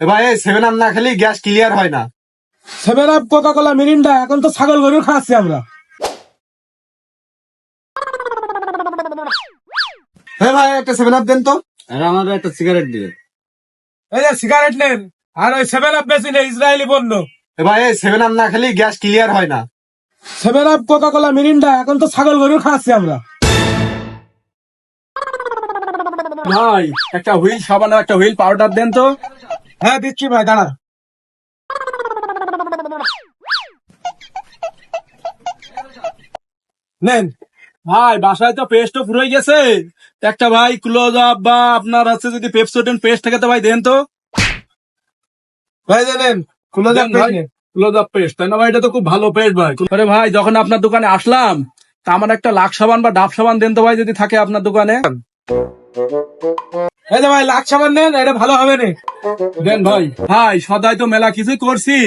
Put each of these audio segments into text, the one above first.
এ ভাই seven up না খেলে গ্যাস ক্লিয়ার হয় না। Seven up Coca Cola Mirinda এখন তো ছাগল গরু খাচ্ছি আমরা। হ্যাঁ ভাই একটা সেভেন আপ দেন তো। আর আমারও একটা সিগারেট দিবে এই যে সিগারেট নেন আর ওই সেভেন আপ বেশি নেই ইসরায়েলি এ ভাই সেভেন আপ না খেলে গ্যাস ক্লিয়ার হয় না। Seven up Coca Cola Mirinda এখন তো ছাগল গরু খাচ্ছি আমরা। ভাই একটা হুইল সাবান একটা হুইল পাউডার দেন তো। হ্যাঁ দিচ্ছি ভাই দাঁড়া নেন। ভাই বাসায় তো পেস্ট তো ফুরই গেছে। একটা ভাই ক্লোজ আপ বা আপনার আছে যদি পেপসোডেন পেস্ট থাকে তো ভাই দেন তো। ভাই দেন যান ভাই। ক্লোজ আপ পেস্ট তাই না ভাই? এটা তো খুব ভালো পেস্ট ভাই। আরে ভাই যখন আপনার দোকানে আসলাম তা আমার একটা লাখ সাবান বা ডাব সাবান দেন তো ভাই যদি থাকে আপনার দোকানে। এই যে ভাই লাখ সাবান নেন এটা ভালো হবে না। দেন ভাই ভাই সদাই তো মেলা কিছুই করছি।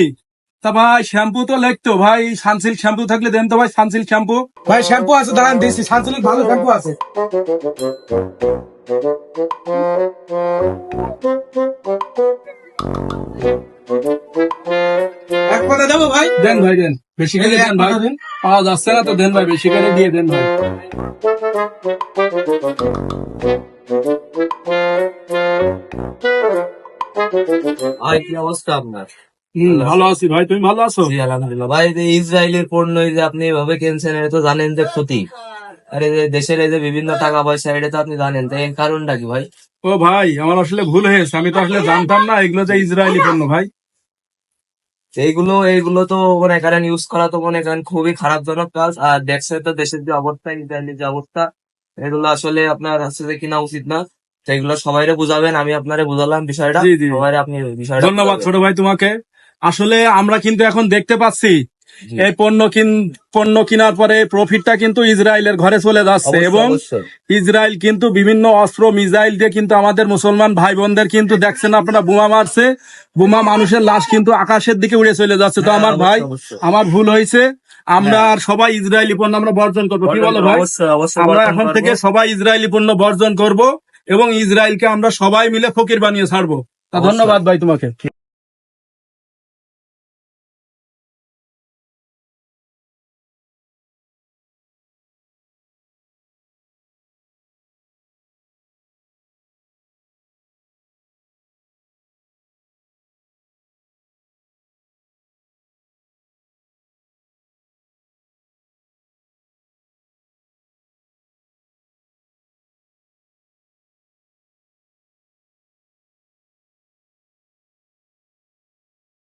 তা ভাই শ্যাম্পু তো লাগতো ভাই সানসিল্ক শ্যাম্পু থাকলে দেন তো ভাই সানসিল্ক শ্যাম্পু। ভাই শ্যাম্পু আছে দাঁড়ান দিচ্ছি সানসিলিক ভালো শ্যাম্পু আছে। এক কথা দেবো ভাই? দেন ভাই দেন। বেশি করে দেন ভাই। পাওয়া যাচ্ছে না তো দেন ভাই বেশি করে দিয়ে দেন ভাই। ভাই কি অবস্থা আপনার? ভালো আছি ভাই তুমি ভালো আছো? জি আলহামদুলিল্লাহ। ভাই যে ইসরায়েলের পণ্য যে আপনি এভাবে কিনছেন এটা তো জানেন যে ক্ষতি। আর যে দেশের এই যে বিভিন্ন টাকা পয়সা এটা তো আপনি জানেন তো এর কারণটা কি ভাই? ও ভাই আমার আসলে ভুল হয়েছে আমি তো আসলে জানতাম না এগুলো যে ইসরায়েলি পণ্য ভাই। এইগুলো এইগুলো তো মনে করেন ইউজ করা তো মনে করেন খুবই খারাপজনক কাজ। আর দেখছে তো দেশের যে অবস্থা ইসরায়েলের যে অবস্থা এগুলো আসলে আপনার হচ্ছে যে কিনা উচিত না। তো এগুলো সবাইরে বুঝাবেন আমি আপনারে বুঝালাম বিষয়টা। সবাই আপনি বিষয়টা ধন্যবাদ ছোট ভাই তোমাকে। আসলে আমরা কিন্তু এখন দেখতে পাচ্ছি এই পণ্য কিন পণ্য কেনার পরে প্রফিটটা কিন্তু ইসরায়েলের ঘরে চলে যাচ্ছে এবং। ইসরায়েল কিন্তু বিভিন্ন অস্ত্র মিসাইল দিয়ে কিন্তু আমাদের মুসলমান ভাই বোনদের কিন্তু দেখছেন আপনারা বোমা মারছে। বোমা মানুষের লাশ কিন্তু আকাশের দিকে উড়ে চলে যাচ্ছে। তো হ্যাঁ, আমার ভাই। আমার ভুল হয়েছে। আমরা আর সবাই ইসরায়েলি পণ্য আমরা বর্জন করব। কি বলো ভাই? আমরা এখন থেকে সবাই ইসরায়েলি পণ্য বর্জন করব। এবং ইসরায়েলকে আমরা সবাই মিলে ফকির বানিয়ে ছাড়বো। তা ধন্যবাদ ভাই তোমাকে।